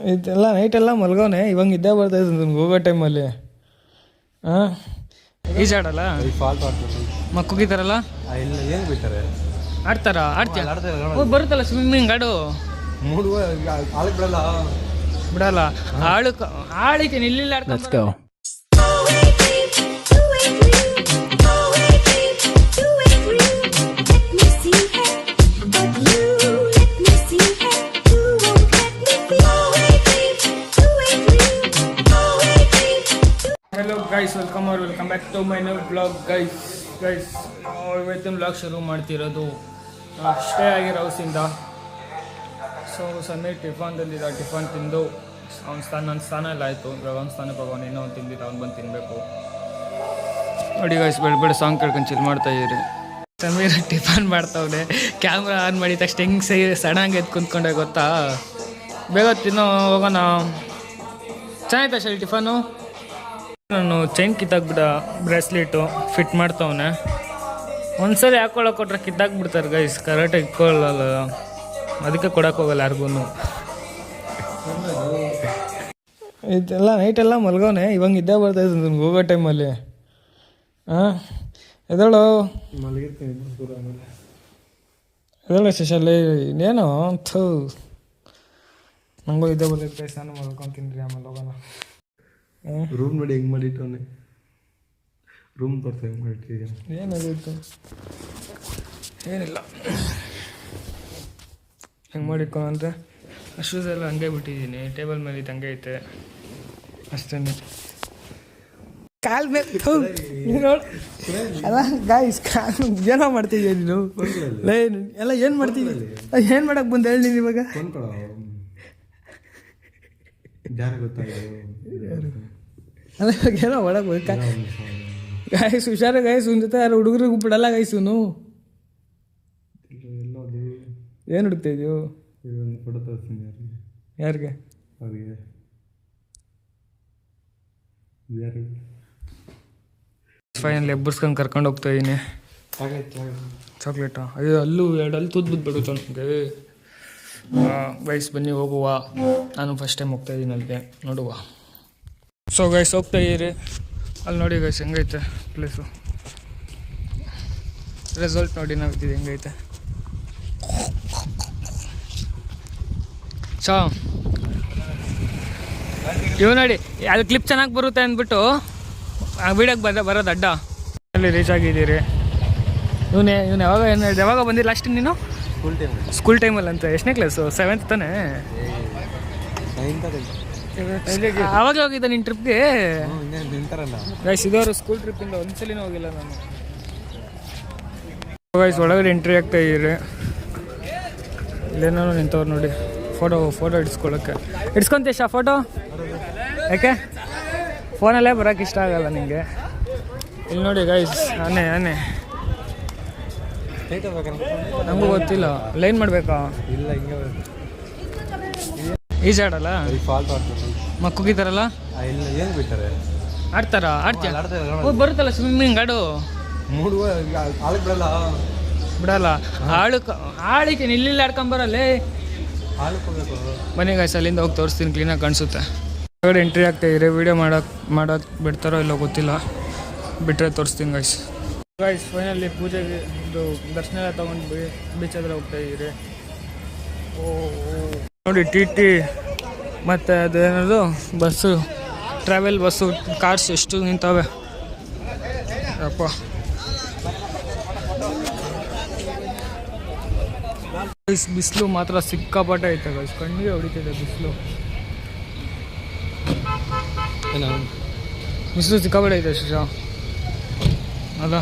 ಇದೆಲ್ಲ ನೈಟೆಲ್ಲ ಮಲ್ಗವನೆ. ಇವಾಗ ಇದ್ದೇ ಬರ್ತಾ ಇದ್ದ ನನ್ಗೆ ಹೋಗೋ ಟೈಮಲ್ಲಿ ಹಾಂ ಈಜಾಡಲ್ಲ ಫಾಲ್ಟ್ ಮಕ್ಕ ಇಲ್ಲ ಏನು ಬಿಡ್ತಾರೆ? ಆಡ್ತಾರ? ಆಡ್ತೀಯ? ಓ ಬರುತ್ತಲ್ಲ ಸ್ವಿಮ್ಮಿಂಗ್ ಆಡು. ಮೂಡುವ ಬಿಡಲ್ಲ. ಬಿಡಲ್ಲ. ಆಳು ಆಳಿಕೆ ನಿಲ್ಲಿಲ್ಲ ಆಡ್ಕೊಂಡು ಗೈಸ್ ವೆಲ್ಕಮ್ ಅವ್ರು welcome back to my new blog guys guys ಇವತ್ತಿನ ಬ್ಲಾಗ್ ಶುರು ಮಾಡ್ತಿರೋದು ಸ್ಟೇ ಆಗಿರೋ ಹೌಸಿಂದ. ಸೊ ಸಂಜೆ ಟಿಫಾನ್ದಲ್ಲಿದ್ದ ಟಿಫನ್ ತಿಂದು, ಅವ್ನ ಸ್ಥಾನ ನನ್ನ ಸ್ಥಾನ ಎಲ್ಲ ಆಯಿತು. ಇವಾಗ ಅವ್ನ ಸ್ಥಾನ ಭಗವಾನ್ ಇನ್ನೂ ಒಂದು ತಿಂದಿದ್ದ, ಅವ್ನು ಬಂದು ತಿನ್ನಬೇಕು ನೋಡಿ ಗೈಸ್ ಬೇಡ ಬೇಡ ಸಾಂಗ್ ಕೇಳ್ಕೊಂಡು ಚಿಲ್ ಮಾಡ್ತಾ ಇದ್ರಿ ಸಮೀರ್ ಟಿಫಾನ್ ಮಾಡ್ತಾವ್ರೆ ಕ್ಯಾಮ್ರಾ ಆನ್ ಮಾಡಿದ ತಕ್ಷಣ ಹೆಂಗೆ ಸೈ ಸಡಂಗೆ ಎದ್ದು ಕುಂತ್ಕೊಂಡೆ ಗೊತ್ತಾ? ಬೇಗ ತಿನ್ನೋ, ಹೋಗೋಣ. ಚೆನ್ನಾಯ್ತಾ ಸರಿ ಟಿಫಾನು ನಾನು ಚೈನ್ ಕಿತ್ತಾಕ್ಬಿಡ, ಬ್ರೇಸ್ಲೆಟು ಫಿಟ್ ಮಾಡ್ತವನೆ. ಒಂದ್ಸರಿ ಹಾಕೊಳ್ಳೋಕೆ ಕೊಟ್ರೆ ಕಿತ್ತಾಕ್ಬಿಡ್ತಾರೆ ಗೈಸ್ ಕರೆಕ್ಟಾಗಿ ಇಟ್ಕೊಳ್ಳಲ್ಲ ಅದಕ್ಕೆ ಕೊಡಕ್ಕೆ ಹೋಗಲ್ಲ ಯಾರಿಗೂ ಇದೆಲ್ಲ ನೈಟೆಲ್ಲ ಮಲ್ಗವನೆ ಇವಾಗ ಇದ್ದೇ ಬರ್ತಾ ಇದ್ದು ನನ್ಗೆ ಹೋಗೋ ಟೈಮಲ್ಲಿ ಹಾಂ ಎದಳು ಎದಳು ಶಶಲ್ಲಿ ಇನ್ನೇನು? ಥೂ. ನಂಗೂ ಇದ್ದೇ ಬರ್ತೈತೆ ನಾನು ಮಲ್ಕೊಂತೀನಿ ಆಮೇಲೆ ಹೋಗೋಣ. ರೂಮ್ ನೋಡಿ ಹೆಂಗೆ ಮಾಡಿಟ್ಟವನೆ ರೂಮ್ ತೋರ್ಸ ಹೆಂಗೆ ಮಾಡಿಟ್ಟಿದ್ದೀನಿ ಏನಾಗಿತ್ತು ಏನಿಲ್ಲ. ಹೆಂಗೆ ಮಾಡಿಕೊ ಅಂದರೆ ಶೂಸ್ ಎಲ್ಲ ಹಂಗೆ ಬಿಟ್ಟಿದ್ದೀನಿ. ಟೇಬಲ್ ಮೇಲೆ ಇದು ಹಂಗೆ ಐತೆ. ಅಷ್ಟೇ ಕಾಲ್ ಮೇಲೆ ಅಲ್ಲ ಗಾಯ್ಸ್ ಕಾಲ್ ಏನೋ ಮಾಡ್ತಿದ್ಯಾ ನೀನು? ಲೇ ಎಲ್ಲ ಏನು ಮಾಡ್ತಿದ್ದೀನಿ ಏನು ಮಾಡಕ್ಕೆ ಬಂದು ಹೇಳಿ ನೀನು ಇವಾಗ ಫೋನ್ ಕೊಡ ಯಾರ ಗೊತ್ತಾಗ ಅಲ್ಲ ಇವಾಗ ಏನೋ ಒಳಗೆ ಗಾಯ್ಸ್ ಹುಷಾರ ಗಾಯಸ್ ಒಂದು ಜೊತೆ ಯಾರು ಹುಡುಗರಿಗೂ ಬಿಡಲ್ಲ ಗಾಯ್ಸುನು ಎಲ್ಲ ಏನು ಹುಡುಕ್ತಾ ಇದೆಯೋ? ಯಾರಿಗೆ? ಅವ್ರಿಗೆ. ಫೈನಲ್ ಎಬ್ಬರ್ಸ್ಕೊಂಡು ಕರ್ಕೊಂಡು ಹೋಗ್ತಾ ಇದ್ದೀನಿ ಚಾಕ್ಲೇಟ್ ಚಾಕ್ಲೇಟಾ? ಅಯ್ಯೋ ಅಲ್ಲೂ ಎರಡು ಅಲ್ಲಿ ತೂತ್ ಬಿದ್ದುಬಿಡುತ್ತೆ ನನಗೆ ಗೈಸ್ ಬನ್ನಿ, ಹೋಗುವ. ನಾನು ಫಸ್ಟ್ ಟೈಮ್ ಹೋಗ್ತಾ ಇದ್ದೀನಿ ಅಲ್ಲಿಗೆ. ನೋಡುವ. ಸೊ ಗೈಸ್ ಹೋಗ್ತಾ ಇದ್ದೀರಿ. ಅಲ್ಲಿ ನೋಡಿ ಗೈಸ್ ಹೆಂಗೈತೆ ಪ್ಲೇಸು ರೆಸಲ್ಟ್ ನೋಡಿ ನಾವು ಇದ್ದೀವಿ, ಹೆಂಗೈತೆ. ಸೊ ಇವ್ ನೋಡಿ, ಅದು ಕ್ಲಿಪ್ ಚೆನ್ನಾಗಿ ಬರುತ್ತೆ ಅಂದ್ಬಿಟ್ಟು ವೀಡಿಯೋಗೆ ಬರ ಬರೋದು ಅಡ್ಡ. ಅಲ್ಲಿ ರೀಚ್ ಆಗಿದ್ದೀರಿ. ಇವನೇ, ಇವನು, ಯಾವಾಗ ಏನು ಯಾವಾಗ ಬಂದಿಲ್ಲ ಲಾಸ್ಟ್ ನೀನು? ಸ್ಕೂಲ್ ಟೈಮಲ್ಲಿ ಅಂತ, ಎಷ್ಟನೇ ಕ್ಲಾಸು ಸೆವೆಂತ್ ತಾನೇ? ಅವಾಗ ಹೋಗಿದ್ದೆ ನಿನ್ನ ಟ್ರಿಪ್ಗೆ ಗೈಸ್ ಇದವರು ಸ್ಕೂಲ್ ಟ್ರಿಪ್ಪಿಂದ ಒಂದ್ಸಲಿನೂ ಹೋಗಿಲ್ಲ ನಾನು. ಗೈಸ್ ಒಳಗಡೆ ಎಂಟ್ರಿ ಆಗ್ತಾ ಇದ್ದೀರಿ ಇಲ್ಲೇನೋ ನಿಂತವ್ರು ನೋಡಿ. ಫೋಟೋ ಫೋಟೋ ಇಡ್ಸ್ಕೊಳಕ್ಕೆ. ಇಡ್ಸ್ಕೊಂತೀಶ ಫೋಟೋ ಯಾಕೆ? ಫೋನಲ್ಲೇ ಬರೋಕ್ಕೆ ಇಷ್ಟ ಆಗಲ್ಲ ನಿಮಗೆ ಇಲ್ಲಿ ನೋಡಿ ಗೈಸ್ ಆನೆ ಆನೆ. ನನಗೂ ಗೊತ್ತಿಲ್ಲ. ಲೈನ್ ಮಾಡಬೇಕಾ? ಇಲ್ಲ ಹಿಂಗೆ ಈಜಾಡಲ್ಲ ಈ ಫಾಲ್ಟ್ ಆಡ್ತಾರೆ. ಇಲ್ಲ ಏನು ಬಿಡ್ತಾರೆ ಆಡ್ತಾರ? ಆಡ್ತೀಯ? ಓ ಬರುತ್ತಲ್ಲ ಸ್ವಿಮ್ಮಿಂಗ್ ಆಡು? ಮೂಡುವ ಆಳಕ್ಕೆ ಬಿಡಲ್ಲ. ಬಿಡಲ್ಲ. ಆಳು ಆಳಿಕೆ ಇಲ್ಲಿಲ್ಲ ಆಡ್ಕೊಂಬರಲ್ಲೇ. ಬನ್ನಿ ಗಾಯ್ಸ್ ಅಲ್ಲಿಂದ ಹೋಗಿ ತೋರಿಸ್ತೀನಿ ಕ್ಲೀನಾಗಿ ಕಾಣಿಸುತ್ತೆ. ಹೊರಗಡೆ ಎಂಟ್ರಿ ಆಗ್ತಾ ಇದ್ರೆ ವೀಡಿಯೋ ಮಾಡೋಕೆ ಮಾಡೋಕೆ ಬಿಡ್ತಾರೋ ಇಲ್ಲೋ ಗೊತ್ತಿಲ್ಲ. ಬಿಟ್ಟರೆ ತೋರಿಸ್ತೀನಿ ಗೈಸ್ ಗೈಸ್ ಫೈನಲಿ ಪೂಜೆಗೆ ಒಂದು ದರ್ಶನ ಎಲ್ಲ ತಗೊಂಡು ಬೀಚ್ ಹತ್ರ ಹೋಗ್ತಾ ಇದ್ದೀರಿ. ಓ ನೋಡಿ ಟಿ ಟಿ ಮತ್ತು ಅದೇನದು ಬಸ್ಸು ಟ್ರಾವೆಲ್ ಬಸ್ಸು ಕಾರ್ಸ್ ಎಷ್ಟು ನಿಂತವೆ? ಅಪ್ಪ. ಬಿಸಿಲು ಮಾತ್ರ ಸಿಕ್ಕಾಪಟ್ಟೆ ಐತೆ ಗೈಸ್ ಕಣ್ಣಿಗೆ ಹೊಡಿತಿದೆ ಬಿಸಿಲು. ಏನೋ? ಬಿಸಿಲು ಸಿಕ್ಕಾಪಟ್ಟೆ ಐತೆ, ಶಿಶಾ. ಅಲ್ಲ.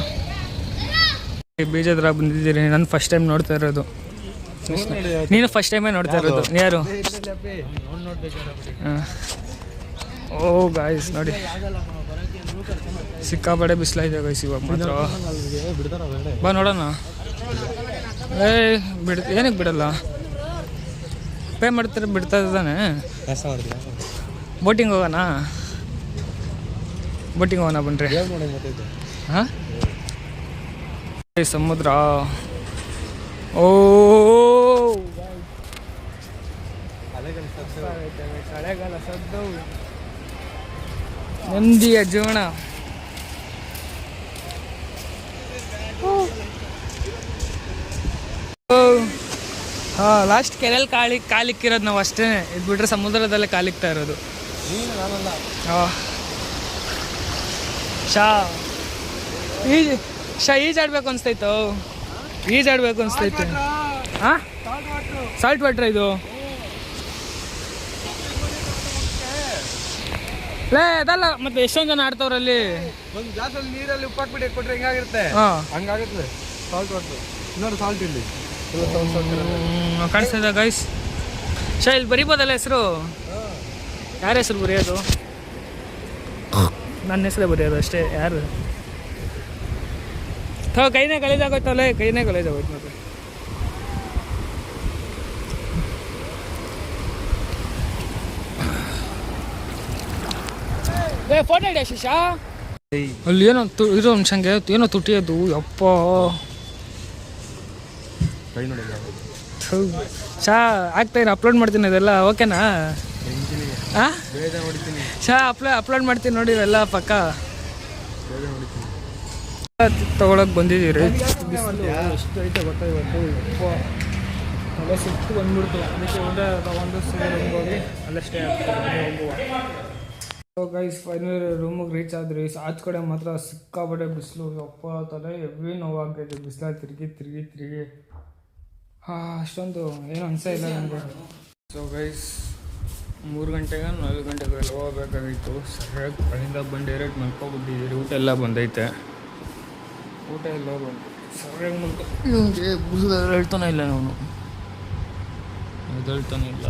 ಬೀಜ ಹತ್ರ ಬಂದಿದ್ದೀರಿ. ನಾನು ಫಸ್ಟ್ ಟೈಮ್ ನೋಡ್ತಾ ಇರೋದು. ನೀನು ಫಸ್ಟ್ ಟೈಮೇ ನೋಡ್ತಾ ಇರೋದು. ಯಾರು. ಓ ಗಾಯ್ಸ್ ನೋಡಿ. ಸಿಕ್ಕಾಪಡೆ ಬಿಸಿಲಾಯ್ತು ಗಾಯ್ಸ್ ಇವಾಗ ಮಾತ್ರ. ಬಾ ನೋಡೋಣ. ಏ ಬಿಡ್ ಏನಕ್ಕೆ ಬಿಡಲ್ಲ? ಪೇ ಮಾಡ್ತಾರೆ ಬಿಡ್ತಾ ಇದ್ದಾನೆ. ಬೋಟಿಂಗ್ ಹೋಗೋಣ? ಬೋಟಿಂಗ್ ಹೋಗೋಣ ಬನ್ರಿ. ಹಾಂ? ಸಮುದ್ರ. ಓ. ಹಳೆಗಾಲ ಸದ್ದು ನೆಮ್ಮದಿಯ ಜೀವನ ಹಾಂ ಲಾಸ್ಟ್ ಕೆರೆಯಲ್ಲಿ ಕಾಲಿ ಕಾಲಿಕ್ಕಿರೋದು ನಾವು ಅಷ್ಟೇ. ಇದು ಬಿಟ್ರೆ ಸಮುದ್ರದಲ್ಲೇ ಕಾಲಿಕ್ತಾ ಇರೋದು. ಹಾ ಶಾ. ಈಜ್ ಶಾ ಈಜಾಡ್ಬೇಕು ಅನ್ಸ್ತೈತು. ಈಜಾಡ್ಬೇಕು ಅನಿಸ್ತೈತೆ. ಹಾಂ ಸಾಲ್ಟ್ ವಾಟ್ರ್ ಇದು. ಲೇ ಅದಲ್ಲ ಮತ್ತೆ ಎಷ್ಟೊಂದು ಜನ ಆಡ್ತವ್ರಲ್ಲಿ? ಒಂದು ಗ್ಲಾಸಲ್ಲಿ ನೀರಲ್ಲಿ ಉಪ್ಪಾಕ್ಬಿಟ್ಟು ಕೊಟ್ರೆ ಹೆಂಗಾಗಿರುತ್ತೆ. ಹಾಂ. ಹಂಗಾಗುತ್ತೆ. ಸಾಲ್ಟ್ ವಾಟರ್ ಇನ್ನೊಂದು ಸಾಲ್ಟ್ ಇಲ್ಲಿ. ಕಾಣಿಸ್ತಾ ಇದೆ ಗೈಸ್ ಶಾ ಇಲ್ಲಿ ಬರಿಬೋದಲ್ಲ ಹೆಸರು? ಯಾರ ಹೆಸರು ಬರೆಯೋದು? ನನ್ನ ಹೆಸರೇ ಬರೆಯೋದು ಅಷ್ಟೇ ಯಾರು? ಥೋ ಕೈನೇ ಗಲೀಜಾಗೋಯ್ತಲ್ಲ ಕೈನೇ ಗಲೀಜಾಗೋಯ್ತು ಮತ್ತೆ ಏ ಫೋಟೋ ಹಿಡಿಯ ಶಿಶಾ ಅಲ್ಲಿ ಏನೋ ತು ಇದು ಅನ್ಸಂಗೆ ಏನೋ ತುಟಿಯೋದು ಯಪ್ಪ ಕೈ ನೋಡಿ. ಶಾ ಆಗ್ತಾ ಅಪ್ಲೋಡ್ ಮಾಡ್ತೀನಿ ಅದೆಲ್ಲ ಓಕೆನಾ ಹೊಡಿತೀನಿ ಶಾ ಅಪ್ಲೋ ಅಪ್ಲೋಡ್ ಮಾಡ್ತೀನಿ ನೋಡಿ ಇವೆಲ್ಲ ಪಕ್ಕ. ಬೇಗ ಬಂದಿದ್ದೀವಿ ತಗೊಳಕ್ ಬಂದಿದ್ದೀರಿ? ಎಷ್ಟು ಐತೆ ಗೊತ್ತಾ ಇವತ್ತು. ಎಲ್ಲ ಸುತ್ತು ಬಂದ್ಬಿಡ್ತು ಅದಕ್ಕೆ ಒಂದೇ ರೂಮ್ಗೆ ಹೋಗಿ ಅಲ್ಲೇ ಸ್ಟೇ ಸೊ ಗೈಸ್ ಫೈನಲ್ ರೂಮಿಗೆ ರೀಚ್ ಆದ್ರಿ. ಆಚ ಕಡೆ ಮಾತ್ರ ಸಿಕ್ಕಾಪಟ್ಟೆ ಬಿಸಿಲು. ಯಪ್ಪ, ತಲೆ ಎವ್ರಿ ನೋವಾಗ್ತೈತೆ. ಬಿಸಿಲ ತಿರುಗಿ ತಿರುಗಿ ತಿರುಗಿ. ಹಾಂ, ಅಷ್ಟೊಂದು ಏನು ಅನ್ಸೇ ಇಲ್ಲ ನನಗೆ ಸೊ ಗೈಸ್ ಮೂರು ಗಂಟೆಗೆ ನಾಲ್ಕು ಗಂಟೆಗೆ ಹೋಗಬೇಕಾಗಿತ್ತು. ಸರಿಯಾಗಿ ಅಲ್ಲಿಂದ ಬಂದು ಡೈರೆಕ್ಟ್ ಮಲ್ಕೊಬಿಟ್ಟಿದ್ದೀರಿ. ಊಟ ಎಲ್ಲ ಬಂದೈತೆ. ಊಟ ಎಲ್ಲ ಬಂತು ಇವನಿಗೆ ಬುರ್ದ ಹೇಳ್ತಾನೆ ಇಲ್ಲ ಅವನು. ಹೇಳ್ತಾನೆ ಇಲ್ಲ.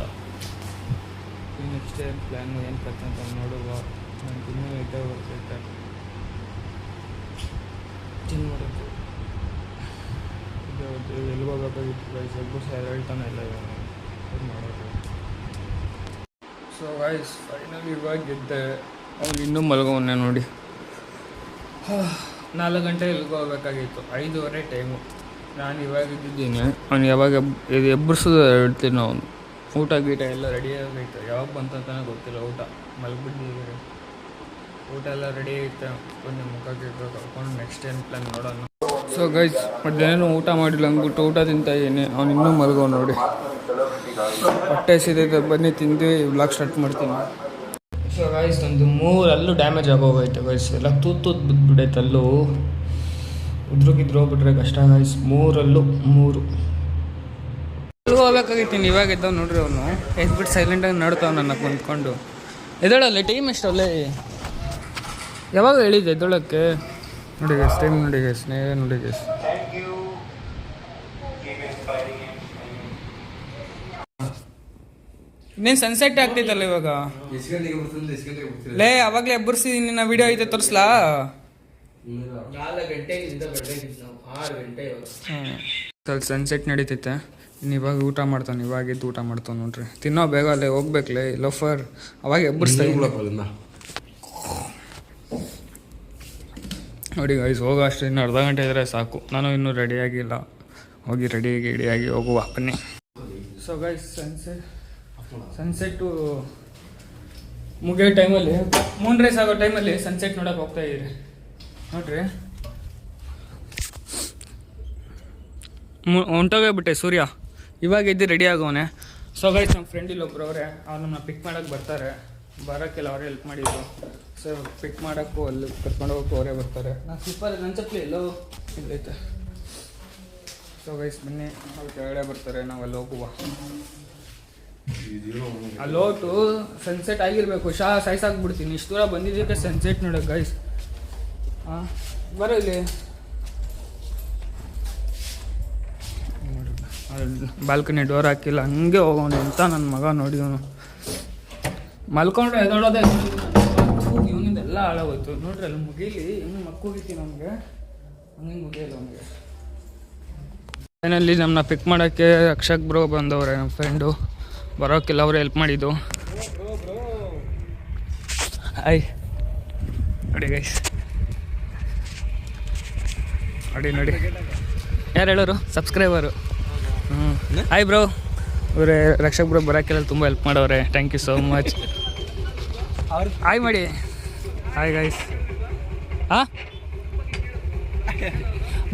ನೆಕ್ಸ್ಟ್ ಏನು ಪ್ಲ್ಯಾನ್ ಏನು ಕತೆ ಅಂತ ನೋಡುವ. ನನಗೆ ಇನ್ನೂ ಇದ್ದೇ. ಬರ್ತೈತೆ ತಿನ್ ಮಾಡೋದು ಎಲ್ಲಿ ಹೋಗಬೇಕಾಗಿತ್ತು ಗೈಸ್ ಒಬ್ಬರು ಸರ್ ಹೇಳ್ತಾನೆ ಇಲ್ಲ ಇವನು ಏನು ಮಾಡೋದು? ಸೊ ಗೈಸ್ ಫೈನಲ್ ಇವಾಗ ಗೆದ್ದೆ. ಅವ್ನು ಇನ್ನೂ ಮಲಗೋವನ್ನೇ ನೋಡಿ. ನಾಲ್ಕು ಗಂಟೆ ಇಲ್ಲಿಗೆ ಹೋಗ್ಬೇಕಾಗಿತ್ತು. ಐದೂವರೆ ಟೈಮು ನಾನು ಇವಾಗ ಇದ್ದಿದ್ದೀನಿ. ಅವ್ನು ಯಾವಾಗ ಇದು ಎಬ್ಬರಿಸೋದು ಹೇಳ್ತೀನಿ ಅವನು ಊಟ ಗೀಟ ಎಲ್ಲ ರೆಡಿ ಆಗೈತೆ. ಯಾವಾಗ ಬಂತಂತಾನೆ ಗೊತ್ತಿಲ್ಲ. ಊಟ ಮಲಗಿಬಿಟ್ಟಿದ್ದೀರಿ ಊಟ ಎಲ್ಲ ರೆಡಿ ಐತೆ. ಒಂದು ಮುಖ ಗಿಡ ಕರ್ಕೊಂಡು ನೆಕ್ಸ್ಟ್ ಏನು ಪ್ಲ್ಯಾನ್ ನೋಡೋಣ. ಸೊ ಗೈಸ್ ಮಧ್ಯಾಹ್ನ ಊಟ ಮಾಡಿಲ್ಲ ಅಂದ್ಬಿಟ್ಟು ಊಟ ತಿಂತಾ ಇದ್ದೀನಿ. ಅವ್ನು ಇನ್ನೂ ಮಲಗೋ ನೋಡಿ. ಹೊಟ್ಟೆ ಸಿದೈತೆ ಬನ್ನಿ ತಿಂದು ವ್ಲಾಗ್ ಸ್ಟಾರ್ಟ್ ಮಾಡ್ತೀನಿ. ಸೊ ಗಾಯ್ಸ್ ಒಂದು ಮೂರಲ್ಲೂ ಅಲ್ಲೂ ಡ್ಯಾಮೇಜ್ ಆಗೋಗೈತೆ ಗಾಯ್ಸ್ ಎಲ್ಲ ತೂತ್ ತೂತ್ ಬಿದ್ದುಬಿಡೈತೆ ಅಲ್ಲೂ. ಉದ್ರುಗಿದ್ರು ಹೋಗ್ಬಿಟ್ರೆ ಕಷ್ಟ ಗೈಸ್ ಮೂರಲ್ಲೂ, ಮೂರು. ಹೋಗ್ಬೇಕಾಗಿತ್ತು ಇವಾಗ ಎದ್ದವ್ ನೋಡ್ರಿ ಅವನು. ಎದ್ಬಿಟ್ಟು ಸೈಲೆಂಟಾಗಿ ನಡ್ತಾವ ನನ್ನ ಕುಂತ್ಕೊಂಡು. ಎದಳಲ್ಲ ಟೈಮ್ ಎಷ್ಟಲ್ಲೇ? ಯಾವಾಗ ಹೇಳಿದ್ದೆ ಎದ್ದೊಳಕ್ಕೆ? ನೋಡಿ ಗೈಸ್ ಟೈಮ್ ನೋಡಿ ಗೈಸ್ ನೀವೇ ನೋಡಿ ಗೈಸ್ ಇನ್ನೇನು ಸನ್ಸೆಟ್ ಆಗ್ತೈತಲ್ಲ ಇವಾಗ? ಲೇ ಅವಾಗಲೇ ಎಬ್ಬರಿಸಿ ನಿನ್ನ ವಿಡಿಯೋ ಐತೆ ತೋರಿಸ್ಲಾ? ಸ್ವಲ್ಪ ಸನ್ಸೆಟ್ ನಡೀತೈತೆ. ಇನ್ನು ಇವಾಗ ಊಟ ಮಾಡ್ತಾನೆ ಇವಾಗ ಎದ್ದು ಊಟ ಮಾಡ್ತಾನೆ ನೋಡ್ರಿ. ತಿನ್ನೋ ಬೇಗ ಅಲ್ಲೇ ಹೋಗ್ಬೇಕಲೇ ಲೋಫರ್. ಅವಾಗ ಎಬ್ಬರಿಸ್ತಾ. ನೋಡಿ ಗೈಸ್ ಹೋಗೋ ಅಷ್ಟು ಇನ್ನು ಅರ್ಧ ಗಂಟೆ ಇದ್ರೆ ಸಾಕು. ನಾನು ಇನ್ನೂ ರೆಡಿಯಾಗಿಲ್ಲ ಹೋಗಿ ರೆಡಿಯಾಗಿ ರೆಡಿಯಾಗಿ ಹೋಗುವ ಬನ್ನಿ. ಸೊ ಗೈಸ್ ಸನ್ಸೆಟ್ ಸನ್ಸೆಟ್ಟು ಮುಗಿಯೋ ಟೈಮಲ್ಲಿ ಮೂನ್ ರೈಸ್ ಆಗೋ ಟೈಮಲ್ಲಿ ಸನ್ಸೆಟ್ ನೋಡೋಕೆ ಹೋಗ್ತಾ ಇದ್ದೀರಿ. ನೋಡ್ರಿ. ಹೊಂಟೋಗ್ಬಿಟ್ಟೆ ಸೂರ್ಯ. ಇವಾಗ ಇದ್ದು ರೆಡಿ ಆಗೋನೆ. ಸೊ ಗೈಸ್ ನಮ್ಮ ಫ್ರೆಂಡ್ ಇಲ್ಲೊಬ್ರು ಅವರೇ, ಅವ್ರು ನಮ್ಮನ್ನ ಪಿಕ್ ಮಾಡೋಕೆ ಬರ್ತಾರೆ. ಬರೋಕ್ಕೆಲ್ಲ ಅವರೇ ಹೆಲ್ಪ್ ಮಾಡಿದ್ರು ಸೊ ಪಿಕ್ ಮಾಡೋಕ್ಕೂ ಅಲ್ಲಿ ಕರ್ಕೊಂಡು ಹೋಗೋಕ್ಕೂ ಅವರೇ ಬರ್ತಾರೆ. ನಾನು ಸ್ಲಿಪ್ಪರ್ ನನ್ನ ಚಪ್ಪಲಿ ಎಲ್ಲೋ ಇಲ್ಲೈತೆ. ಸೊ ಗೈಸ್ ಬನ್ನಿ, ಅವ್ರು ಕೆಳಗಡೆ ಬರ್ತಾರೆ, ನಾವು ಅಲ್ಲಿ ಹೋಗುವ. ಅಲ್ಲಿ ಟು ಸನ್ಸೆಟ್ ಆಗಿರ್ಬೇಕು. ಶಾ ಸಾಯ್ಸಾಕ್ಬಿಡ್ತೀನಿ ಇಷ್ಟು ದೂರ ಬಂದಿದ್ದಕ್ಕೆ ಸನ್ಸೆಟ್ ನೋಡಕ್ ಗೈಸ್ ಹಾಂ ಬರೋ ಇಲ್ಲಿ. ಬಾಲ್ಕನಿ ಡೋರ್ ಹಾಕಿಲ್ಲ. ಹಂಗೆ ಹೋಗೋಣ ಅಂತ ನನ್ನ ಮಗ ನೋಡಿ ಅವನು ಮಲ್ಕೊಂಡು ಎದೋಡೋದೇ ಇವನಿಂದೆಲ್ಲ ಹಾಳಾಗೋಯ್ತು. ನೋಡ್ರಿ, ಅಲ್ಲಿ ಮುಗೀಲಿ. ಇನ್ನು ಮಕ್ಕೋಗಿತ್ತಿ ನಮಗೆ. ಹಂಗೆ ಮುಗಿಯಲ್ಲ ಅವನಿಗೆ. ಫೈನಲ್ಲಿ ನಮ್ಮನ್ನ ಪಿಕ್ ಮಾಡೋಕ್ಕೆ ಅಕ್ಷಕ್ ಬ್ರೋ ಬಂದವ್ರೆ ನಮ್ಮ ಫ್ರೆಂಡು ಬರೋಕ್ಕೆಲ್ಲ ಅವರು ಹೆಲ್ಪ್ ಮಾಡಿದ್ದು. ಹಾಯ್ ನೋಡಿ ಗೈಸ್ ನೋಡಿ ನೋಡಿ. ಯಾರು ಹೇಳೋರು? ಸಬ್ಸ್ಕ್ರೈಬರು ಹ್ಞೂ ಬ್ರೋ ಇವರೇ ರಕ್ಷಕ್ ಬ್ರೋ ಬರೋಕ್ಕೆಲ್ಲ ತುಂಬ ಹೆಲ್ಪ್ ಮಾಡೋರೆ. Thank you so much hi ಮಾಡಿ. ಹಾಯ್ ಗೈಸ್ ಹಾಂ?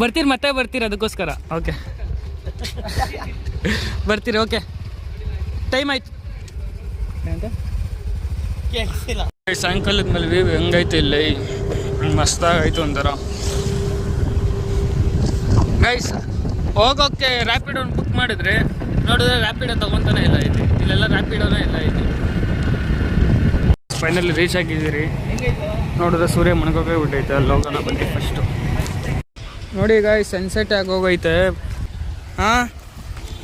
ಬರ್ತೀರಿ ಮತ್ತೆ ಬರ್ತೀರಿ ಅದಕ್ಕೋಸ್ಕರ. ಓಕೆ ಬರ್ತೀರಿ ಓಕೆ ಟೈಮ್ ಆಯ್ತು. ಏನಂತ ಸಾಯಂಕಾಲದ ಮೇಲೆ ವ್ಯೂ ಹೆಂಗೈತೆ ಇಲ್ಲಿ? ಮಸ್ತಾಗೈತೆ ಒಂಥರ. ಗೈಸ್ ಹೋಗೋಕ್ಕೆ ರ್ಯಾಪಿಡ್ ಒಂದು ಬುಕ್ ಮಾಡಿದ್ರೆ ನೋಡಿದ್ರೆ ರ್ಯಾಪಿಡ್ ತಗೊಂತಾನೆ ಇಲ್ಲ ಇದೆ ಇಲ್ಲೆಲ್ಲ ರ್ಯಾಪಿಡೋನೇ ಇಲ್ಲ ಇದೆ ಫೈನಲಿ ರೀಚ್ ಆಗಿದ್ದೀರಿ. ನೋಡಿದ್ರೆ ಸೂರ್ಯ ಮುಣಗೋಗೇ ಬಿಟ್ಟೈತೆ ಅಲ್ಲಿ ಹೋಗೋಣ ಬನ್ನಿ ಫಸ್ಟು ನೋಡಿ ಗಾಯ್ ಸನ್ಸೆಟ್ ಆಗಿ ಹೋಗೈತೆ. ಹಾಂ?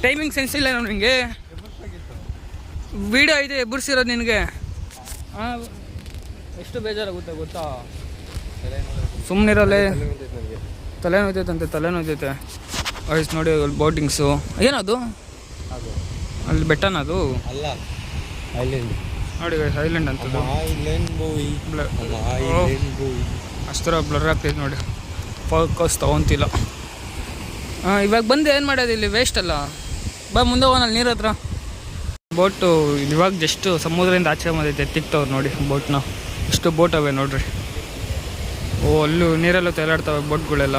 ಟೈಮಿಂಗ್ ಸೆನ್ಸ್ ಇಲ್ಲ ನಿನಗೆ ವಿಡಿಯೋ ಇದೆ ಎಬ್ಬರಿಸಿರೋದು ನಿನಗೆ? ಹಾಂ ಎಷ್ಟು ಬೇಜಾರಾಗುತ್ತೆ ಗೊತ್ತಾ? ಸುಮ್ಮನಿರಲ್ಲೇ ತಲೆ ತಲೆನೋಯ್ತೈತೆ ತಲೆ ನೋಯ್ತೈತೆ. ವಯಸ್ಸು ನೋಡಿ ಅಲ್ಲಿ ಬೋಟಿಂಗ್ಸು ಏನದು? ಅಲ್ಲಿ ಬೆಟ್ಟನ ಅದು? ಅಲ್ಲ ಐಲ್ಯಾಂಡ್ ನೋಡಿ ಐಲ್ಯಾಂಡ್ ಅಂತ ಅಷ್ಟರ ಬ್ಲರ್ ಆಗ್ತೈತೆ ನೋಡಿ. ಫೋಕಸ್ ತಗೊಂತಿಲ್ಲ. ಹಾಂ ಇವಾಗ ಬಂದು ಏನು ಮಾಡೋದು ಇಲ್ಲಿ? ವೇಸ್ಟ್ ಅಲ್ಲ? ಬಾ ಮುಂದೆ ಹೋಗೋಣ ನೀರ ಹತ್ರ. ಬೋಟು ಇವಾಗ ಜಸ್ಟ್ ಸಮುದ್ರದಿಂದ ಆಚೆ ಬಂದೈತೆ ತಿಕ್ತವ್ರು ನೋಡಿ ಬೋಟ್ನ. ಎಷ್ಟು ಬೋಟ್ ಅವೆ ನೋಡ್ರಿ. ಓ ಅಲ್ಲೂ ನೀರಲ್ಲೂ ತೇಲಾಡ್ತವೆ ಬೋಟ್ಗಳೆಲ್ಲ.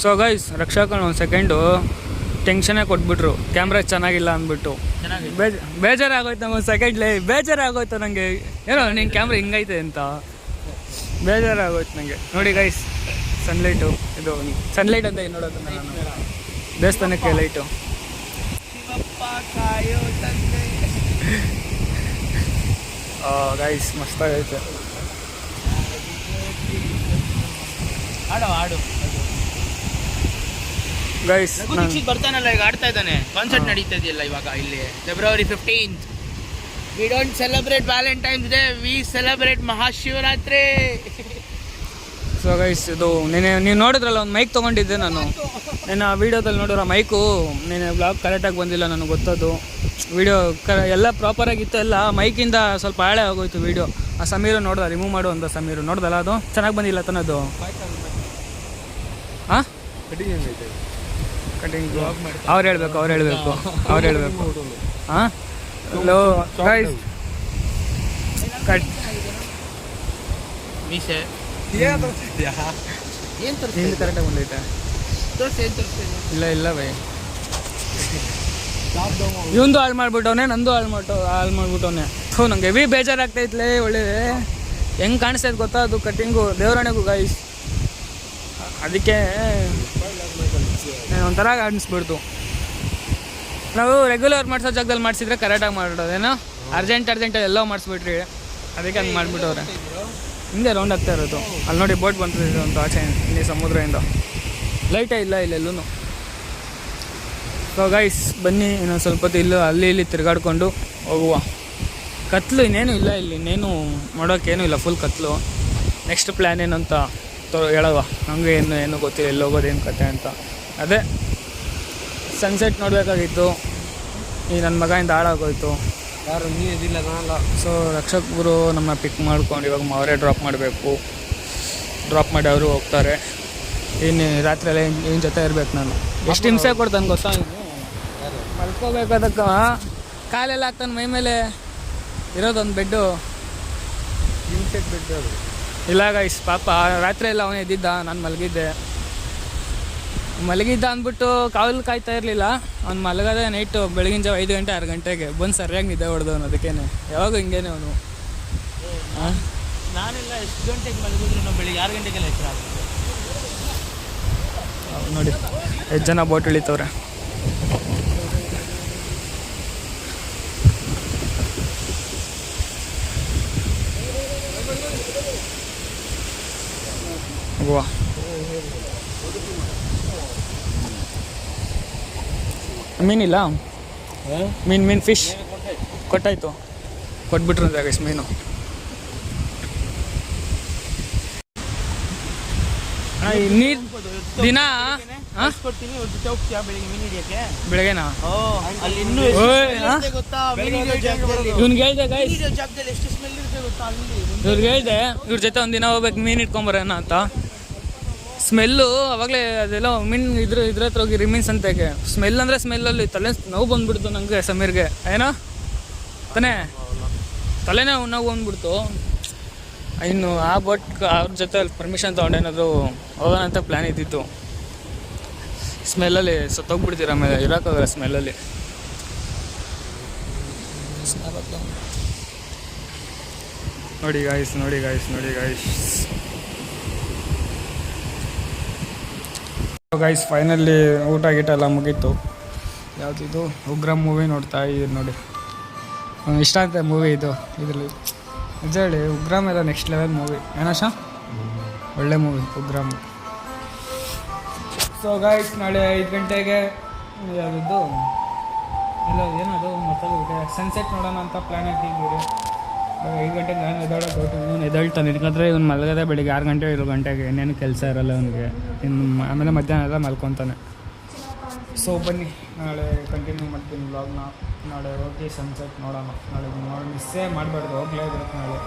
ಸೊ ಗೈಸ್ ರಕ್ಷಾಕಣ ಒಂದು ಸೆಕೆಂಡು ಟೆನ್ಷನೇ ಕೊಟ್ಬಿಟ್ರು. ಕ್ಯಾಮ್ರಾ ಚೆನ್ನಾಗಿಲ್ಲ ಅಂದ್ಬಿಟ್ಟು. ಬೇಜ ಬೇಜಾರಾಗೋಯ್ತು ನಂಗೆ ಒಂದು ಸೆಕೆಂಡ್ಲಿ ಬೇಜಾರಾಗೋಯ್ತು ನನಗೆ ಏನೋ ನಿನ್ನ ಕ್ಯಾಮ್ರಾ ಹಿಂಗೈತೆ ಅಂತ. ಬೇಜಾರಾಗೋಯ್ತು ನನಗೆ ನೋಡಿ ಗೈಸ್ ಸನ್ಲೈಟು ಇದು ಸನ್ಲೈಟ್ ಅಂತ ಏನು ನೋಡೋದು ದೇವಸ್ಥಾನಕ್ಕೆ ಲೈಟು ಗೈಸ್ ಮಸ್ತಾಗೈತೆ ಗೈಸ್ ದೀಕ್ಷಿತ್ ಬರ್ತಾನಲ್ಲ ಈಗ ಆಡ್ತಾ ಇದ್ದಾನೆ. ಕಾನ್ಸರ್ಟ್ ನಡೀತಾ ಇದೆಯಲ್ಲ ಇವಾಗ ಇಲ್ಲಿ February fifteenth we don't celebrate Valentine's day we celebrate Mahashivratri so guys ಇದು ನಿನ್ನೆ ನೀವು ನೋಡಿದ್ರಲ್ಲ, ಒಂದು ಮೈಕ್ ತೊಗೊಂಡಿದ್ದೆ ನಾನು. ನಿನ್ನ ವೀಡಿಯೋದಲ್ಲಿ ನೋಡಿರೋ ಮೈಕು ನಿನ್ನೆ ಬ್ಲಾಗ್ ಕರೆಕ್ಟಾಗಿ ಬಂದಿಲ್ಲ ನನಗೆ ಗೊತ್ತದು. ವೀಡಿಯೋ ಕ ಎಲ್ಲ ಪ್ರಾಪರಾಗಿತ್ತು ಎಲ್ಲ ಮೈಕಿಂದ ಸ್ವಲ್ಪ ಹಾಳೆ ಆಗೋಯ್ತು ವೀಡಿಯೋ ಆ ಸಮೀರು ನೋಡ್ದ ರಿಮೂವ್ ಮಾಡು ಅಂತ ಸಮೀರು. ನೋಡ್ದಲ್ಲ ಅದು? ಚೆನ್ನಾಗಿ ಬಂದಿಲ್ಲ ತನ್ನದು ಹಾಂ ಕಟಿಂಗ್ ಅವ್ರು ಹೇಳ್ಬೇಕು ಅವ್ರು ಹೇಳ್ಬೇಕು ಅವ್ರು ಹೇಳ್ಬೇಕು. ಹಾಂ ಹಲೋ ಕಟ್ ಏನು ಕರೆಕ್ಟಾಗಿ ಇಲ್ಲ ಇಲ್ಲ ಬೈ ಇವಂದು ಹಾಳು ಮಾಡ್ಬಿಟ್ಟವನೆ, ನಂದು ಹಾಳು ಮಾಡೋ ಹಾಳು ಮಾಡ್ಬಿಟ್ಟವನೆ. ಹ್ಞೂ ನಂಗೆ ಹೆವಿ ಬೇಜಾರಾಗ್ತೈತ್ಲೇ ಒಳ್ಳೆ. ಹೆಂಗೆ ಕಾಣಿಸ್ತೈತೆ ಗೊತ್ತಾ? ಅದು ಕಟ್ಟಿಂಗು ದೇವರಾಣೆಗೂ ಗಾಯಿಸ್ ಅದಕ್ಕೆ ಒಂಥರ ಅನಿಸ್ಬಿಡ್ತು ನಾವು ರೆಗ್ಯುಲರ್ ಮಾಡಿಸೋ ಜಾಗದಲ್ಲಿ ಮಾಡಿಸಿದ್ರೆ ಕರೆಕ್ಟಾಗಿ ಮಾಡಿಡೋದೇನೋ ಅರ್ಜೆಂಟ್ ಅರ್ಜೆಂಟಲ್ಲಿ ಎಲ್ಲೋ ಮಾಡಿಸ್ಬಿಟ್ರಿ. ಅದಕ್ಕೆ ಹಂಗೆ ಮಾಡಿಬಿಟ್ಟವ್ರೆ. ಹಿಂದೆ ರೌಂಡ್ ಆಗ್ತಾ ಇರೋದು. ಅಲ್ಲಿ ನೋಡಿ ಬೋಟ್ ಬಂತಿದೆ ಒಂದು ಆಚೆ ಇಲ್ಲಿ ಸಮುದ್ರದಿಂದ. ಲೈಟೇ ಇಲ್ಲ ಇಲ್ಲೆಲ್ಲೂ ಸೊ ಗೈಸ್ ಬನ್ನಿ, ಇನ್ನೊಂದು ಸ್ವಲ್ಪ ಹೊತ್ತು ಇಲ್ಲೂ, ಅಲ್ಲಿ ಇಲ್ಲಿ ತಿರುಗಾಡ್ಕೊಂಡು ಹೋಗುವ. ಕತ್ಲು ಇನ್ನೇನು ಇಲ್ಲ ಇಲ್ಲಿ, ಇನ್ನೇನು ಮಾಡೋಕ್ಕೇನು ಇಲ್ಲ ಫುಲ್ ಕತ್ಲು. ನೆಕ್ಸ್ಟ್ ಪ್ಲ್ಯಾನ್ ಏನಂತ ತೊ ಹೇಳವ ನನಗೆ ಏನು ಏನು ಗೊತ್ತಿಲ್ಲ, ಎಲ್ಲಿ ಹೋಗೋದೇನು ಕತೆ ಅಂತ. ಅದೇ ಸನ್ಸೆಟ್ ನೋಡಬೇಕಾಗಿತ್ತು. ಈ ನನ್ನ ಮಗನಿಂದ ಹಾಳಾಗೋಯ್ತು. ಯಾರು ನೀ ಇದಿಲ್ಲ ನಾನಲ್ಲ ಸೊ ರಕ್ಷಕ್ ಗುರು ನಮ್ಮ ಪಿಕ್ ಮಾಡ್ಕೊಂಡು ಇವಾಗ ಅವರೇ ಡ್ರಾಪ್ ಮಾಡಬೇಕು. ಡ್ರಾಪ್ ಮಾಡಿ ಅವರು ಹೋಗ್ತಾರೆ. ಇನ್ನು ರಾತ್ರಿ ಏನು ಜೊತೆ ಇರ್ಬೇಕು ನಾನು? ಎಷ್ಟು ಹಿಂಸೆ ಕೊಡ್ತಾನೆ ಗೊತ್ತಾ ಮಲ್ಕೋಬೇಕು ಅದಕ್ಕೆ ಕಾಲೆಲ್ಲ ಹಾಕ್ತಾನೆ ಮೈ ಮೇಲೆ ಇರೋದೊಂದು ಬೆಡ್ಡು. ಹಿಂಸೆ ಬೆಡ್ಡು ಅದು ಇಲ್ಲ ಗೈಸ್ ಪಾಪ ರಾತ್ರಿ ಎಲ್ಲ ಅವನೇ ಇದ್ದಿದ್ದ ನಾನು ಮಲಗಿದ್ದೆ. ಮಲಗಿದ್ದ ಅಂದ್ಬಿಟ್ಟು ಕಾವಲು ಕಾಯ್ತಾ ಇರಲಿಲ್ಲ. ಅವ್ನು ಮಲಗದೆ ನೈಟು ಬೆಳಗಿನ ಜಾವ ಐದು ಗಂಟೆ ಆರು ಗಂಟೆಗೆ ಬಂದು ಸರಿಯಾಗಿ ನಿದ್ದೆ ಹೊಡೆದವನು ಅದಕ್ಕೇನೆ. ಯಾವಾಗ ಹಿಂಗೇನೆ ಅವನು. ನಾನೆಲ್ಲ ಎಷ್ಟು ಗಂಟೆಗೆ ಮಲಗಿದ್ರು ನಾವು ಬೆಳಿಗ್ಗೆ ಆರು ಗಂಟೆಗೆಲ್ಲ ಎಚ್ಚರ ನೋಡಿ ಎಷ್ಟು ಜನ ಬೋಟ್ ಇಳಿತವ್ರೆ ವಾ ಮೀನಿಲ್ಲ? ಮೀನು ಮೀನು ಫಿಶ್ ಕೊಟ್ಟಾಯ್ತು. ಕೊಟ್ಬಿಟ್ರು ಜಾಗೇಶ್ ಮೀನು. ನೀರ್ ದಿನ ಬೆಳಗ್ಗೆನಾ? ಇವ್ನಿಗೆ ಹೇಳ್ದೆ ಇದೆ ಇವ್ರಿಗೆ ಹೇಳ್ದೆ ಇವ್ರ ಜೊತೆ ಒಂದಿನ ಹೋಗ್ಬೇಕು ಮೀನು ಇಟ್ಕೊಂಬರೋಣ ಅಂತ. ಸ್ಮೆಲ್ಲು, ಅವಾಗಲೇ ಅದೆಲ್ಲ ಮಿನ್ ಇದ್ರ ಇದ್ರ ಹತ್ರ ಹೋಗಿ ರಿಮೀನ್ಸ್ ಅಂತಕ್ಕೆ ಸ್ಮೆಲ್ ಅಂದರೆ ಸ್ಮೆಲ್ಲಲ್ಲಿ ತಲೆ ನೋವು ಬಂದ್ಬಿಡ್ತು ನನಗೆ ಸಮೀರ್ಗೆ. ಏನೋ? ತಾನೇ ತಲೆನೇ ನೋವು ಬಂದ್ಬಿಡ್ತು. ಇನ್ನು ಆ ಬಟ್ ಅವ್ರ ಜೊತೆ ಪರ್ಮಿಷನ್ ತೊಗೊಂಡೇನಾದರೂ ಹೋಗೋಣ ಅಂತ ಪ್ಲ್ಯಾನ್ ಇದ್ದಿತ್ತು ಸ್ಮೆಲ್ಲಲ್ಲಿ ಸತ್ತೋಗ್ಬಿಡ್ತೀರ ಆಮೇಲೆ ಇರೋಕ್ಕಾಗಲ್ಲ ಸ್ಮೆಲ್ಲಲ್ಲಿ ನೋಡಿ ಗಾಯ್ಸ್ ನೋಡಿ ಗಾಯ್ಸ್ ನೋಡಿ ಗಾಯ್ಸ್ ಗೈಸ್ ಫೈನಲಿ ಊಟ ಗೀಟ ಎಲ್ಲ ಮುಗೀತು. ಯಾವುದಿದು ಉಗ್ರ ಮೂವಿ ನೋಡ್ತಾ ಇದ್ದೀರಿ ನೋಡಿ. ಇಷ್ಟ ಅಂತ ಮೂವಿ ಇದು, ಇದರಲ್ಲಿ. ನಿಜ ಹೇಳಿ ಉಗ್ರಾಮ್ ಎಲ್ಲ ನೆಕ್ಸ್ಟ್ ಲೆವೆಲ್ ಮೂವಿ ಏನಾಶಾ ಒಳ್ಳೆ ಮೂವಿ ಉಗ್ರಾಮ್ ಸೊ ಗೈಸ್ ನಾಳೆ ಐದು ಗಂಟೆಗೆ ಯಾವುದಿದ್ದು ಎಲ್ಲ, ಏನದು? ಮತ್ತೆ ಸನ್ಸೆಟ್ ನೋಡೋಣ ಅಂತ ಪ್ಲ್ಯಾನ್ ಹಾಕಿದ್ದೀರಿ ಐದು ಗಂಟೆಗೆ ನಾನು ಎದ್ದಾಡೋಕೆ ಇವನು ಎದ್ದಾಳ್ತಾನೆ. ಯಾಕಂದರೆ ಇವ್ನು ಮಲಗದೆ ಬೆಳಿಗ್ಗೆ ಆರು ಗಂಟೆ, ಏಳು ಗಂಟೆಗೆ ಇನ್ನೇನು ಕೆಲಸ ಇರಲ್ಲ ಅವನಿಗೆ. ಇನ್ನು ಆಮೇಲೆ ಮಧ್ಯಾಹ್ನ ಎಲ್ಲ ಮಲ್ಕೊತಾನೆ. ಸೊ ಬನ್ನಿ. ನಾಳೆ ಕಂಟಿನ್ಯೂ ಮಾಡ್ತೀನಿ ವ್ಲಾಗ್ನ ನಾಳೆ ಹೋಗಿ ಸನ್ಸೆಟ್ ನೋಡೋಣ. ನಾಳೆ ನೋಡಿ ಮಿಸ್ಸೇ ಮಾಡಬಾರ್ದು. ಹೋಗ್ಲೇಬೇಕು ನಾಳೆ.